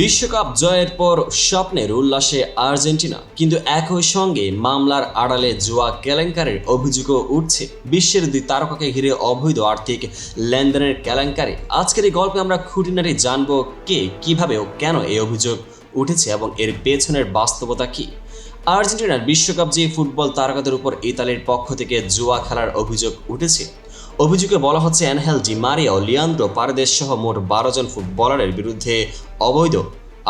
বিশ্বকাপ জয়ের পর স্বপ্নের উল্লাসে আর্জেন্টিনা। কিন্তু একই সঙ্গে মামলার আড়ালে জুয়া কেলেঙ্কারির অভিযোগও উঠছে। বিশ্বের দুই তারকাকে ঘিরে অবৈধ আর্থিক লেনদেনের কেলেঙ্কারি। আজকের এই গল্পে আমরা খুঁটিনাটি জানব কে, কীভাবে ও কেন এই অভিযোগ উঠেছে এবং এর পেছনের বাস্তবতা কী? আর্জেন্টিনার বিশ্বকাপ যে ফুটবল তারকাদের উপর ইতালির পক্ষ থেকে জুয়া খেলার অভিযোগ উঠেছে অভিযোগে বলা হচ্ছে Ángel Di Maria Leandro Pardes সহ মোট বারো জন ফুটবলারের বিরুদ্ধে অবৈধ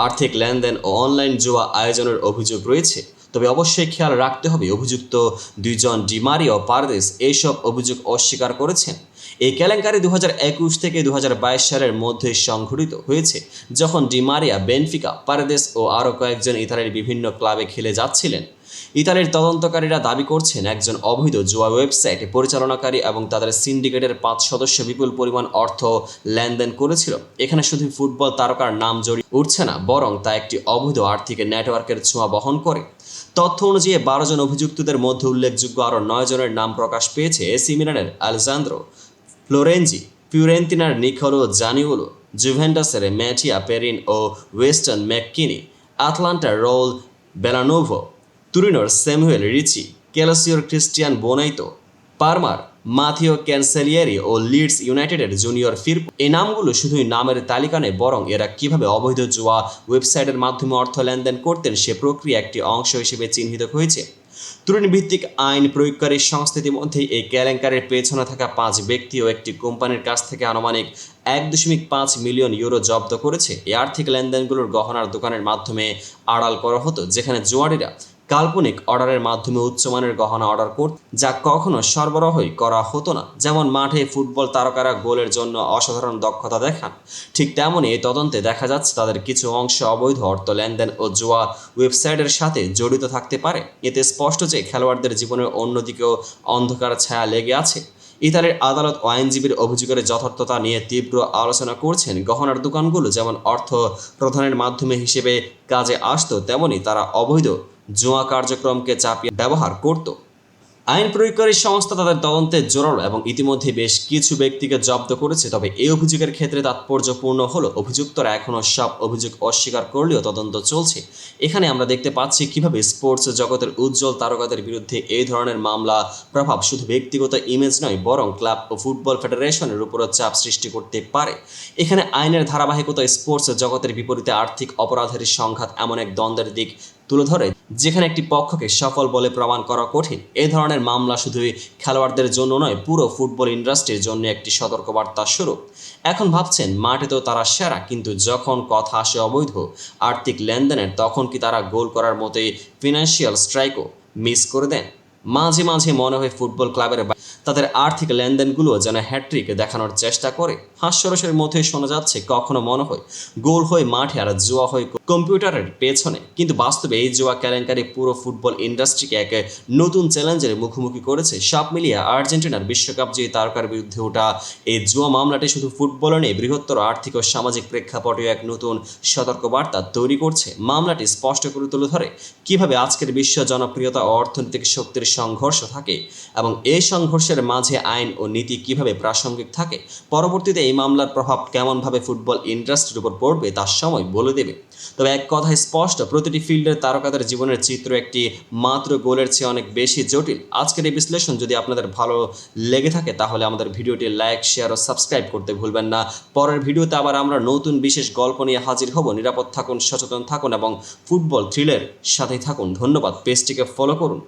আর্থিক লেনদেন ও অনলাইন জুয়া আয়োজনের অভিযোগ রয়েছে। তবে অবশ্যই খেয়াল রাখতে হবে, অভিযুক্ত দুইজন ডিমারিয়া ও পারদেশ এইসব অভিযোগ অস্বীকার করেছেন। এই কেলেঙ্কারি দু একুশ থেকে দু হাজার বাইশ সালের মধ্যে সংঘটিত হয়েছে, যখন ডিমারিয়া বেনফিকা, পারদেশ ও আরও কয়েকজন ইতালির বিভিন্ন ক্লাবে খেলে যাচ্ছিলেন। ইতালির তদন্তকারীরা দাবি করছেন একজন অবৈধ জুয়া ওয়েবসাইট পরিচালনাকারী এবং তাদের সিন্ডিকেটের পাঁচ সদস্য বিপুল পরিমাণ অর্থ লেনদেন করেছিল। এখানে শুধু ফুটবল তারকার নাম জড়িয়ে উঠছে না, বরং তা একটি অবৈধ আর্থিক নেটওয়ার্কের ছোঁয়া বহন করে। তথ্য অনুযায়ী বারো জন অভিযুক্তদের মধ্যে উল্লেখযোগ্য আরও নয় জনের নাম প্রকাশ পেয়েছে এসি মিলানের আলেজান্দ্রো ফ্লোরেঞ্জি ফিউরেন্তিনার নিকোলো জানিওলো, জুভেন্টাসের ম্যাটিয়া পেরিন ও ওয়েস্টার্ন ম্যাককিনি, আটলান্টার রোল বেলানোভো তুরিনোর স্যামুয়েল রিচি কেলাসিওর ক্রিস্টিয়ান বোনাইতো, পারমার মাথিও ক্যান্সেলিয়ারি ও লিডস ইউনাইটেডের জুনিয়র ফির এই নামগুলো শুধুই নামের তালিকা নেই বরং এরা কীভাবে অবৈধ জুয়া ওয়েবসাইটের মাধ্যমে অর্থ লেনদেন করতেন সে প্রক্রিয়া একটি অংশ হিসেবে চিহ্নিত হয়েছে। তুরিন ভিত্তিক আইন প্রয়োগকারী সংস্থার মধ্যে এই কেলেঙ্কারের পেছনে থাকা পাঁচ ব্যক্তি ও একটি কোম্পানির কাছ থেকে আনুমানিক এক দশমিক পাঁচ মিলিয়ন ইউরো জব্দ করেছে। এই আর্থিক লেনদেনগুলোর গহনার দোকানের মাধ্যমে আড়াল করা হতো, যেখানে জুয়ারিরা কাল্পনিক অর্ডারের মাধ্যমে উচ্চমানের গহনা অর্ডার করত যা কখনো সরবরাহই করা হতো না। যেমন মাঠে ফুটবল তারকারা গোলের জন্য অসাধারণ দক্ষতা দেখান, ঠিক তেমনই এই তদন্তে দেখা যাচ্ছে তাদের কিছু অংশ অবৈধ অর্থ লেনদেন ও জোয়া ওয়েবসাইটের সাথে জড়িত থাকতে পারে। এতে স্পষ্ট যে খেলোয়াড়দের জীবনের অন্যদিকেও অন্ধকার ছায়া লেগে আছে। ইতালির আদালত আইনজীবীর অভিযোগের যথার্থতা নিয়ে তীব্র আলোচনা করছেন গহনার দোকানগুলো, যেমন অর্থ প্রধানের মাধ্যমে হিসেবে কাজে আসত তেমনি তারা অবৈধ জুয়া কার্যক্রমকে চাপিয়ে ব্যবহার করত। আইন প্রয়োগকারী সংস্থা তাদের তদন্তে জোরালো এবং ইতিমধ্যে বেশ কিছু ব্যক্তিকে জব্দ করেছে, তবে এই অভিযোগের ক্ষেত্রে তাৎপর্যপূর্ণ হলো, অভিযুক্তরা এখনও সব অভিযোগ অস্বীকার করলেও তদন্ত চলছে। এখানে আমরা দেখতে পাচ্ছি কীভাবে স্পোর্টস জগতের উজ্জ্বল তারকাদের বিরুদ্ধে এই ধরনের মামলা প্রভাব শুধু ব্যক্তিগত ইমেজ নয়, বরং ক্লাব ও ফুটবল ফেডারেশনের উপরও চাপ সৃষ্টি করতে পারে। এখানে আইনের ধারাবাহিকতা স্পোর্টস জগতের বিপরীতে আর্থিক অপরাধের সংঘাত এমন এক দ্বন্দ্বের দিক তুলে ধরে, যেখানে একটি পক্ষকে সফল বলে প্রমাণ করা কঠিন। এ ধরনের মামলা শুধুই খেলোয়াড়দের জন্য নয়, পুরো ফুটবল ইন্ডাস্ট্রির জন্য একটি সতর্কবার্তা স্বরূপ। এখন ভাবছেন, মাঠে তো তারা সেরা, কিন্তু যখন কথা আসে অবৈধ, আর্থিক লেনদেনের, তখন কি তারা গোল করার মতোই ফিনান্সিয়াল স্ট্রাইকও মিস করে দেন? মাঝে মাঝে মনে হয় ফুটবল ক্লাবের তাদের আর্থিক লেনদেনগুলো যেন হ্যাট্রিক দেখানোর চেষ্টা করে। হাস্যরসের মধ্যে শোনা যাচ্ছে, কখনো মনে হয় গোল হয়ে মাঠে আর জুয়া হয় কম্পিউটারের পেছনে। কিন্তু বাস্তবে এই জুয়া কেলেঙ্কারি পুরো ফুটবল ইন্ডাস্ট্রিকে এক নতুন চ্যালেঞ্জের মুখোমুখি করেছে। সব মিলিয়ে আর্জেন্টিনার বিশ্বকাপ জয়ী তারকার বিরুদ্ধে ওঠা এই জুয়া মামলাটি শুধু ফুটবলে নেই, বৃহত্তর আর্থিক ও সামাজিক প্রেক্ষাপটে এক নতুন সতর্কবার্তা তৈরি করছে। মামলাটি স্পষ্ট করে তুলে ধরে কীভাবে আজকের বিশ্ব জনপ্রিয়তা ও অর্থনৈতিক শক্তির সংঘর্ষ থাকে এবং এই সংঘর্ষের মাঝে আইন ও নীতি কীভাবে প্রাসঙ্গিক থাকে, পরবর্তীতে এই মামলার প্রভাব কেমনভাবে ফুটবল ইন্ডাস্ট্রির উপর পড়বে তার সময় বলে দেবে। তবে এক কথায় স্পষ্ট, প্রতিটি ফিল্ডের তারকাদের জীবনের চিত্র একটি মাত্র গোলের চেয়ে অনেক বেশি জটিল। আজকের এই বিশ্লেষণ যদি আপনাদের ভালো লেগে থাকে, তাহলে আমাদের ভিডিওটি লাইক, শেয়ার ও সাবস্ক্রাইব করতে ভুলবেন না। পরের ভিডিওতে আবার আমরা নতুন বিশেষ গল্প নিয়ে হাজির হব। নিরাপদ থাকুন, সচেতন থাকুন এবং ফুটবল থ্রিলের সাথেই থাকুন। ধন্যবাদ। পেজটিকে ফলো করুন।